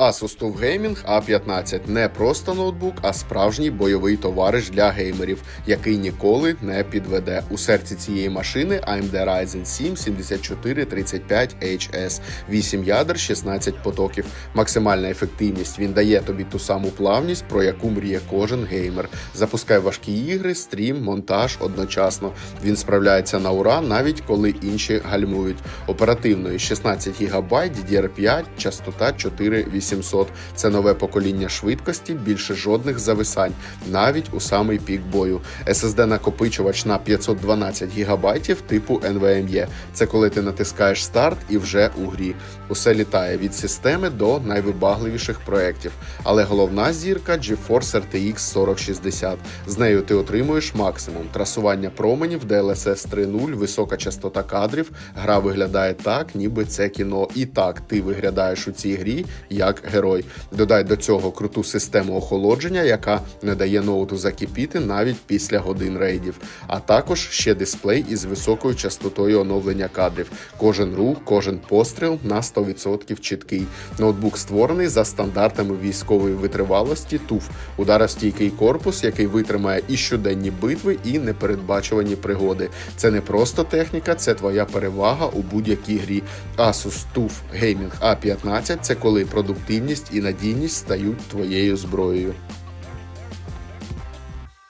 Asus TUF Gaming A15 не просто ноутбук, а справжній бойовий товариш для геймерів, який ніколи не підведе. У серці цієї машини AMD Ryzen 7 7435HS, 8 ядер, 16 потоків. Максимальна ефективність він дає тобі ту саму плавність, про яку мріє кожен геймер. Запускай важкі ігри, стрім, монтаж одночасно. Він справляється на ура, навіть коли інші гальмують. Оперативної 16 ГБ, DDR5, частота 4800. Це нове покоління швидкості, більше жодних зависань, навіть у самий пік бою. SSD накопичувач на 512 ГБ типу NVMe. Це коли ти натискаєш старт і вже у грі. Усе літає від системи до найвибагливіших проєктів. Але головна зірка GeForce RTX 4060. З нею ти отримуєш максимум трасування променів, DLSS 3.0, висока частота кадрів. Гра виглядає так, ніби це кіно. І так ти виглядаєш у цій грі як герой. Додай до цього круту систему охолодження, яка не дає ноуту закипіти навіть після годин рейдів. А також ще дисплей із високою частотою оновлення кадрів. Кожен рух, кожен постріл на 100% чіткий. Ноутбук створений за стандартами військової витривалості TUF. ударостійкий корпус, який витримає і щоденні битви, і непередбачувані пригоди. Це не просто техніка, це твоя перевага у будь-якій грі. Asus TUF Gaming A15 – це коли продуктивність і надійність стають твоєю зброєю.